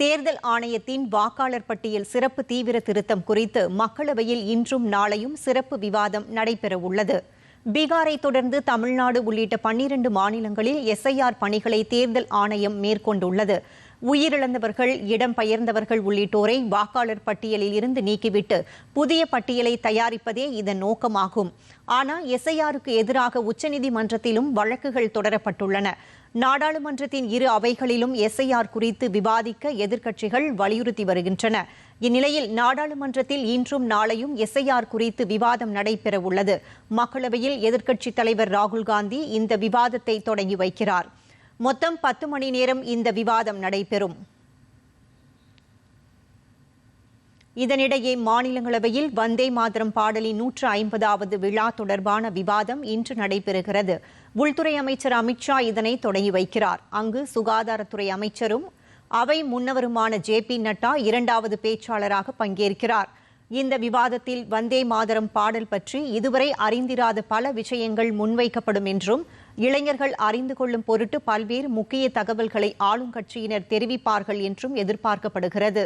தேர்தல் ஆணையத்தின் வாக்காளர் பட்டியல் சிறப்பு தீவிர திருத்தம் குறித்து மக்களவையில் இன்றும் நாளையும் சிறப்பு விவாதம் நடைபெறவுள்ளது. பீகாரை தொடர்ந்து தமிழ்நாடு உள்ளிட்ட பன்னிரண்டு மாநிலங்களில் எஸ்ஐஆர் பணிகளை தேர்தல் ஆணையம் மேற்கொண்டுள்ளது. உயிரிழந்தவர்கள் இடம்பெயர்ந்தவர்கள் உள்ளிட்டோரை வாக்காளர் பட்டியலில் இருந்து நீக்கிவிட்டு புதிய பட்டியலை தயாரிப்பதே இதன் நோக்கமாகும். ஆனால் எஸ்ஐஆருக்கு எதிராக உச்சநீதிமன்றத்திலும் வழக்குகள் தொடரப்பட்டுள்ளன. நாடாளுமன்றத்தின் இரு அவைகளிலும் எஸ்ஐஆர் குறித்து விவாதிக்க எதிர்க்கட்சிகள் வலியுறுத்தி வருகின்றன. இந்நிலையில் நாடாளுமன்றத்தில் இன்றும் நாளையும் எஸ்ஐஆர் குறித்து விவாதம் நடைபெறவுள்ளது. மக்களவையில் எதிர்க்கட்சித் தலைவர் ராகுல் காந்தி இந்த விவாதத்தை தொடங்கி வைக்கிறார். மொத்தம் பத்து மணி நேரம் இந்த விவாதம் நடைபெறும். இதனிடையே மாநிலங்களவையில் வந்தே மாதரம் பாடலின் நூற்று ஐம்பதாவது விழா தொடர்பான விவாதம் இன்று நடைபெறுகிறது. உள்துறை அமைச்சர் அமித்ஷா இதனை தொடங்கி வைக்கிறார். அங்கு சுகாதாரத்துறை அமைச்சரும் அவை முன்னவருமான ஜே பி நட்டா இரண்டாவது பேச்சாளராக பங்கேற்கிறார். இந்த விவாதத்தில் வந்தே மாதரம் பாடல் பற்றி இதுவரை அறிந்திராத பல விஷயங்கள் முன்வைக்கப்படும் என்றும் இளைஞர்கள் அறிந்து கொள்ளும் பொருட்டு பல்வேறு முக்கிய தகவல்களை ஆளும் கட்சியினர் தெரிவிப்பார்கள் என்றும் எதிர்பார்க்கப்படுகிறது.